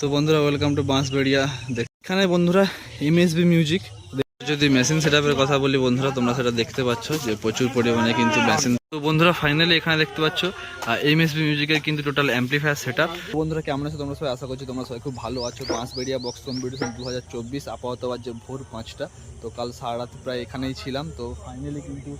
তো বন্ধুরা welcome to Bansberia এখানে বন্ধুরা এমএসবি মিউজিক যদি মেশিন সেটআপের কথা বলি বন্ধুরা, তোমরা সেটা দেখতে পাচ্ছ যে প্রচুর পরিমাণে কিন্তু মেশিন তো বন্ধুরা ফাইনালি এখানে দেখতে পাচ্ছ এমএসবি মিউজিকের কিন্তু টোটাল অ্যাম্পলিফায়ার সেটআপ বন্ধুরা, কেমন আছো তোমরা সবাই? আশা করছি তোমরা সবাই খুব ভালো আছো। বাঁশবেড়িয়া বক্স কম্পিটিশন দু হাজার চব্বিশ আপাতত বাজে ভোর পাঁচটা। তো কাল সারা রাত প্রায় এখানেই ছিলাম। তো ফাইনালি কিন্তু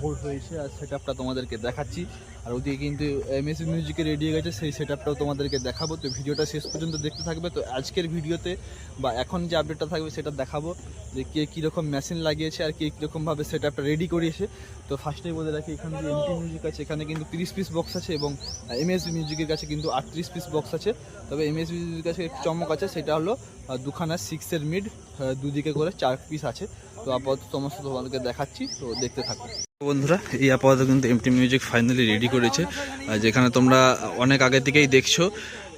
ভোর হয়েছে, আর সেটআপটা তোমাদেরকে দেখাচ্ছি। আর ওদিকে কিন্তু এমএসবি মিউজিকে রেডি হয়ে গেছে, সেই সেটআপটাও তোমাদেরকে দেখাবো। তো ভিডিওটা শেষ পর্যন্ত দেখতে থাকবে। তো আজকের ভিডিওতে বা এখন যে আপডেটটা থাকবে, সেটা দেখাবো যে কে কীরকম মেশিন লাগিয়েছে আর কে কীরকমভাবে সেটআপটা রেডি করিয়েছে। তো ফার্স্টেই বলে রাখি, এখানে যে এমটি মিউজিক আছে, এখানে কিন্তু তিরিশ পিস বক্স আছে এবং এমএসবি মিউজিকের কাছে কিন্তু আটত্রিশ পিস বক্স আছে। তবে এমএসবি মিউজিকের কাছে একটু চমক আছে, সেটা হলো দুখানা সিক্সের মিড দুদিকে করে চার পিস আছে। তো আপাতত সমস্ত তোমাদেরকে দেখাচ্ছি, তো দেখতে থাকো। বন্ধুরা, এই আপাতত কিন্তু এমটি মিউজিক ফাইনালি রেডি করেছে। যেখানে তোমরা অনেক আগে থেকেই দেখছ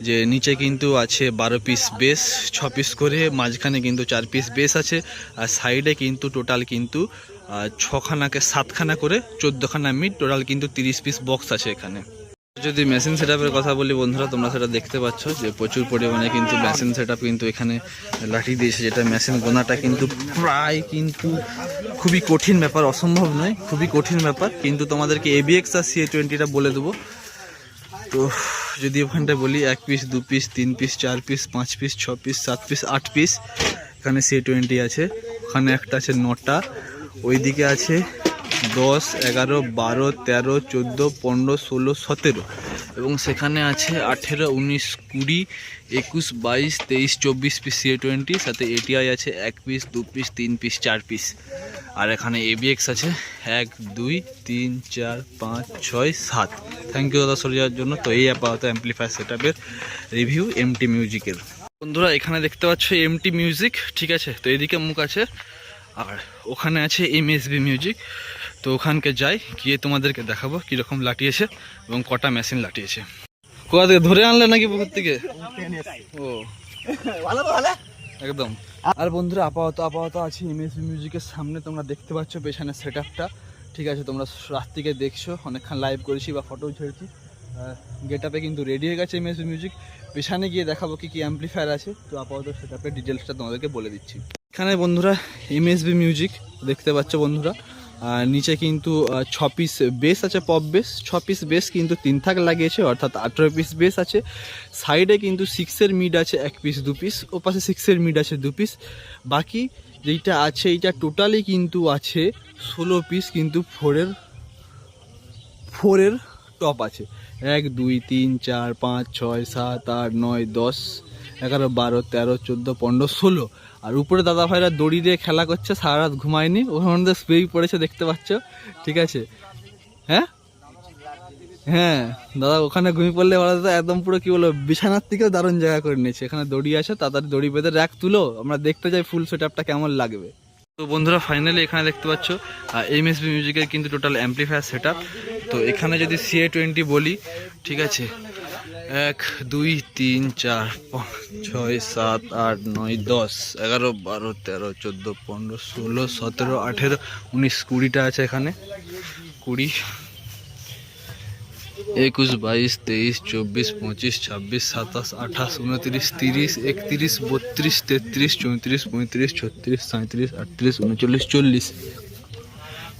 যে নিচে কিন্তু আছে বারো পিস বেস ছ পিস করে, মাঝখানে কিন্তু চার পিস বেস আছে, আর সাইডে কিন্তু টোটাল কিন্তু ছখানাকে সাতখানা করে, চোদ্দোখানা মিট টোটাল কিন্তু তিরিশ পিস বক্স আছে এখানে। যদি মেশিন সেটআপের কথা বলি বন্ধুরা, তোমরা সেটা দেখতে পাচ্ছ যে প্রচুর পরিমাণে কিন্তু মেশিন সেটআপ কিন্তু এখানে লাঠি দিয়েছে, যেটা মেশিন গোনাটা কিন্তু প্রায় কিন্তু খুবই কঠিন ব্যাপার, অসম্ভব নয়, খুবই কঠিন ব্যাপার। কিন্তু তোমাদেরকে এবিএক্স আর সিএ টোয়েন্টিটা বলে দেবো। তো যদি ওখানটায় বলি, এক পিস দু পিস তিন পিস চার পিস পাঁচ পিস ছ পিস সাত পিস আট পিস এখানে সি টোয়েন্টি আছে। ওখানে একটা আছে নটা, ওইদিকে আছে দশ, এগারো, বারো, তেরো, চোদ্দ, পনেরো, ষোলো, সতেরো। এবং সেখানে আছে আঠেরো, উনিশ, কুড়ি, একুশ, বাইশ, তেইশ, চব্বিশ পিস সি টোয়েন্টি সাথে এটিআই আছে এক পিস দু পিস তিন পিস চার পিস আর এখানে এবিএক্স আছে এক, দুই, তিন, চার, পাঁচ, ছয়, সাত। থ্যাংক ইউ দাদা সরে যাওয়ার জন্য। তো এই আপাতত অ্যাম্পলিফায়ার সেটআপের রিভিউ এমটি মিউজিকের বন্ধুরা, এখানে দেখতে পাচ্ছ এমটি মিউজিক ঠিক আছে? তো এদিকে মুখ আছে। আর ওখানে আছে এমএসবি মিউজিক তো ওখানকে যাই, গিয়ে তোমাদেরকে দেখাবো কীরকম লাটিয়েছে এবং কটা মেশিন লাটিয়েছে কোথা থেকে? ধরে আনলে নাকি পুকুর থেকে? একদম। আর বন্ধুরা, আপাতত আপাতত আছে এমএসবি মিউজিকের সামনে। তোমরা দেখতে পাচ্ছ পেছনে সেট ঠিক আছে, তোমরা রাত থেকে দেখছ, অনেকক্ষণ লাইভ করেছি বা ফটো ছেড়েছি গেট আপে কিন্তু রেডি হয়ে গেছে এমএসবি মিউজিক পেছনে গিয়ে দেখাবো কি কি অ্যাম্পলিফায়ার আছে। তো আপাতত সেট আপের ডিটেলসটা তোমাদেরকে বলে দিচ্ছি। এখানে বন্ধুরা এমএসবি মিউজিক দেখতে পাচ্ছ বন্ধুরা নিচে কিন্তু ছ পিস বেস আছে, পপ বেস। ছ পিস বেস কিন্তু তিন থাক লাগিয়েছে, অর্থাৎ আঠেরো পিস বেস আছে। সাইডে কিন্তু সিক্সের মিড আছে, এক পিস দু পিস ও পাশে সিক্সের মিড আছে, দু পিস বাকি যেইটা আছে, এইটা টোটালি কিন্তু আছে, ষোলো পিস কিন্তু ফোরের ফোরের টপ আছে। এক, দুই, তিন, চার, পাঁচ, ছয়, সাত, আট, নয়, দশ। এগারো, বারো, তেরো, চোদ্দ, পনেরো, ষোলো। আর উপরে দাদা ভাইরা দড়ি দিয়ে খেলা করছে, সারা রাত ঘুমায়নি। ওখানে স্প্রেই পড়েছে, দেখতে পাচ্ছ? ঠিক আছে। হ্যাঁ? হ্যাঁ। দাদা, ওখানে ঘুমিয়ে পড়লে বলা তো একদম পুরো কি বলো বিছানার থেকেও দারুণ জায়গা করে নিয়েছে। এখানে দড়ি আছে, তাড়াতাড়ি দড়ি বেঁধে র্যাক তুলো। আমরা দেখতে যাই, ফুল সেট আপটা কেমন লাগবে। তো বন্ধুরা ফাইনালি এখানে দেখতে পাচ্ছ এমএসবি মিউজিকের কিন্তু টোটাল অ্যাম্পলিফায়ার সেটআপ তো এখানে যদি সিএ টোয়েন্টি বলি, ঠিক আছে এক, দুই, তিন, চার, পাঁচ, ছয়, সাত, আট, নয়, দশ, এগারো, বারো, তেরো, চোদ্দ, পনেরো, ষোলো, সতেরো, আঠেরো, উনিশ, কুড়িটা আছে এখানে। কুড়ি, একুশ, বাইশ, তেইশ, চব্বিশ, পঁচিশ, ছাব্বিশ, সাতাশ, আঠাশ, উনত্রিশ, তিরিশ, একত্রিশ, বত্রিশ, তেত্রিশ, চৌত্রিশ, পঁয়ত্রিশ, ছত্রিশ সাঁত্রিশ আটত্রিশ, উনচল্লিশ, চল্লিশ।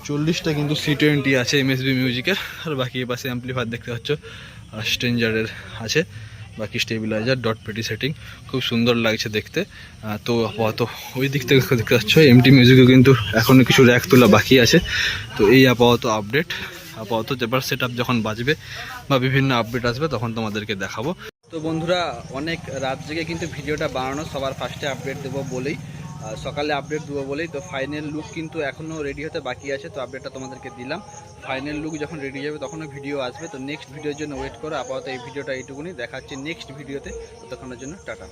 চল্লিশটা কিন্তু সি টোয়েন্টি আছে এমএসবি মিউজিকের। আর বাকি পাশে অ্যাম্পলিফায়ার দেখতে পাচ্ছ। স্ট্রেঞ্জারের আছে, বাকি স্টেবিলাইজার ডট পেটি সেটিং খুব সুন্দর লাগছে দেখতে। তো আপাতত ওই দিক থেকে দেখতে পাচ্ছ এমটি মিউজিকে কিন্তু এখনও কিছু র্যাক তোলা বাকি আছে। তো এই আপাতত আপডেট আপাতত এবার সেট যখন বাজবে বা বিভিন্ন আপডেট আসবে তখন তোমাদেরকে দেখাবো। তো বন্ধুরা, অনেক রাত জেগে কিন্তু ভিডিওটা বানানো, সবার ফার্স্টে আপডেট দেবো বলেই। সকালে আপডেট দেবো বলেই তো ফাইনাল লুক কিন্তু এখনও রেডি হতে বাকি আছে, তো আপডেটটা তোমাদেরকে দিলাম। ফাইনাল লুক যখন রেডি যাবে তখনও ভিডিও আসবে, তো নেক্সট ভিডিওর জন্য ওয়েট করো, আপাতত এই ভিডিওটা এইটুকুনি, দেখাচ্ছি নেক্সট ভিডিওতে ততক্ষণের জন্য টাটা।